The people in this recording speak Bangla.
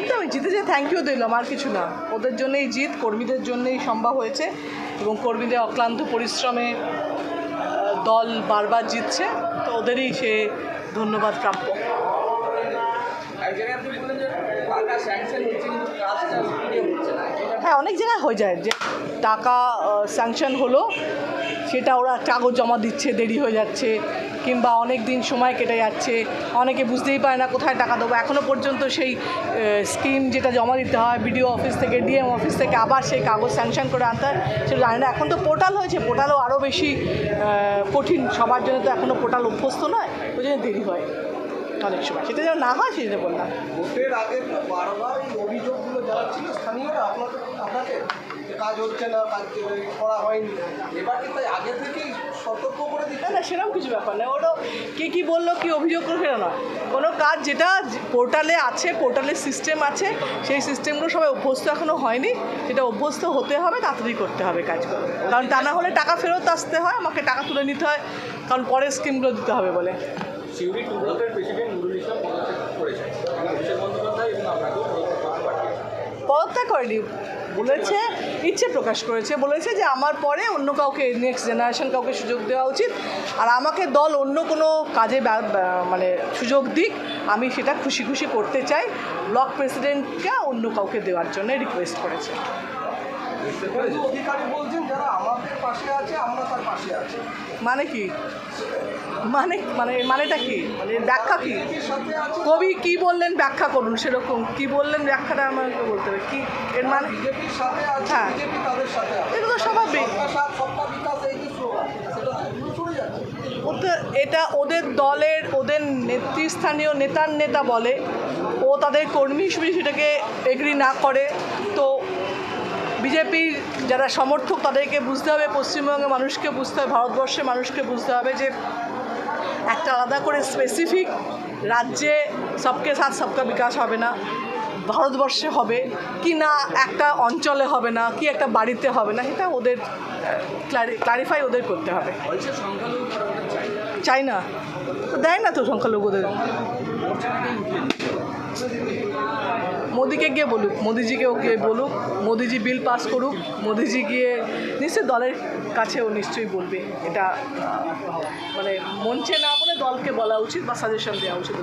একদমই জিতেছে থ্যাংক ইউ দিলাম, আর কিছু না। ওদের জন্যই জিত, কর্মীদের জন্যই সম্ভব হয়েছে এবং কর্মীদের অক্লান্ত পরিশ্রমে দল বারবার জিতছে, তো ওদেরই সে ধন্যবাদ প্রাপ্য। জায়গায় বললেন যে স্যাংশন হচ্ছে কিন্তু হ্যাঁ অনেক জায়গায় হয়ে যায় যে টাকা স্যাংশন হলো, সেটা ওরা কাগজ জমা দিচ্ছে, দেরি হয়ে যাচ্ছে, কিংবা অনেক দিন সময় কেটে যাচ্ছে, অনেকে বুঝতেই পারে না কোথায় টাকা দেবো। এখনও পর্যন্ত সেই স্কিম যেটা জমা দিতে হয় বিডিও অফিস থেকে ডিএম অফিস থেকে আবার সেই কাগজ স্যাংশন করে আনতে হয় সেটা জানি না এখন তো পোর্টাল হয়েছে পোর্টালও আরও বেশি কঠিন। সবার জন্য তো এখনও পোর্টাল অভ্যস্ত নয়, ওই জন্য দেরি হয়। অনেক সময়। সেটা যেন না হয় সেটা বললাম। ভোটের আগে বারবার অভিযোগগুলো কাজ হচ্ছে না কাজ করা হয়নি। এবার কি তাই আগে থেকেই সতর্ক করে দিচ্ছে? না সেরকম কিছু ব্যাপার না ওটা কে কী বলল কী অভিযোগ করল সেটা নয়। কোনো কাজ যেটা পোর্টালে আছে পোর্টালের সিস্টেম আছে সেই সিস্টেমগুলো সবাই অভ্যস্ত এখনও হয়নি। সেটা অভ্যস্ত হতে হবে তাড়াতাড়ি করতে হবে কাজগুলো কারণ তা না হলে টাকা ফেরত আসতে হয় আমাকে টাকা তুলে নিতে হয়। কারণ পরের স্কিমগুলো দিতে হবে বলে। সিউড়ি টু ব্লকের প্রেসিডেন্ট করেনি বলেছে, ইচ্ছে প্রকাশ করেছে। বলেছে যে আমার পরে অন্য কাউকে নেক্সট জেনারেশন কাউকে সুযোগ দেওয়া উচিত। আর আমাকে দল অন্য কোনো কাজে মানে সুযোগ দিক, আমি সেটা খুশি খুশি করতে চাই। ব্লক প্রেসিডেন্টকে অন্য কাউকে দেওয়ার জন্য রিকোয়েস্ট করেছে। অধিকারী বলছেন যারা আমাদের পাশে আছে আমরা তার পাশে আছি। মানে কি? মানে মানে মানেটা কি? মানে ব্যাখ্যা কি? কবি কি বললেন ব্যাখ্যা করুন সেরকম। কি বললেন ব্যাখ্যাটা আমাকে বলতে হবে। কি এর মানে? বিজেপির সাথে আছে হ্যাঁ। বিজেপি তাদের সাথে আছে। এগুলো স্বাভাবিক। সবকা বিকাশ এই যে সেটা থেকে যাচ্ছে। ওদের এটা ওদের দলের ওদের নেতৃস্থানীয় নেতার নেতা বলে। ও তাদের কর্মী হিসেবে সেটাকে এগ্রি না করে। তো বিজেপির যারা সমর্থক তাদেরকে বুঝতে হবে পশ্চিমবঙ্গের মানুষকে বুঝতে হবে ভারতবর্ষের মানুষকে বুঝতে হবে যে একটা আলাদা করে স্পেসিফিক রাজ্যে সবকে সাথ সবকা বিকাশ হবে না। ভারতবর্ষে হবে কি না একটা অঞ্চলে হবে না কি একটা বাড়িতে হবে না এটা ওদের ক্লারিফাই ওদের করতে হবে। চাই না। দেয় না তো সংখ্যালঘুদের। মোদিকে গিয়ে বলুক, মোদিজিকে ওকে বলুক, মোদিজি বিল পাস করুক, মোদিজি গিয়ে নিশ্চয়ই দলের কাছেও নিশ্চয়ই বলবে, এটা মানে মঞ্চে না বলে দলকে বলা উচিত বা সাজেশন দেওয়া উচিত।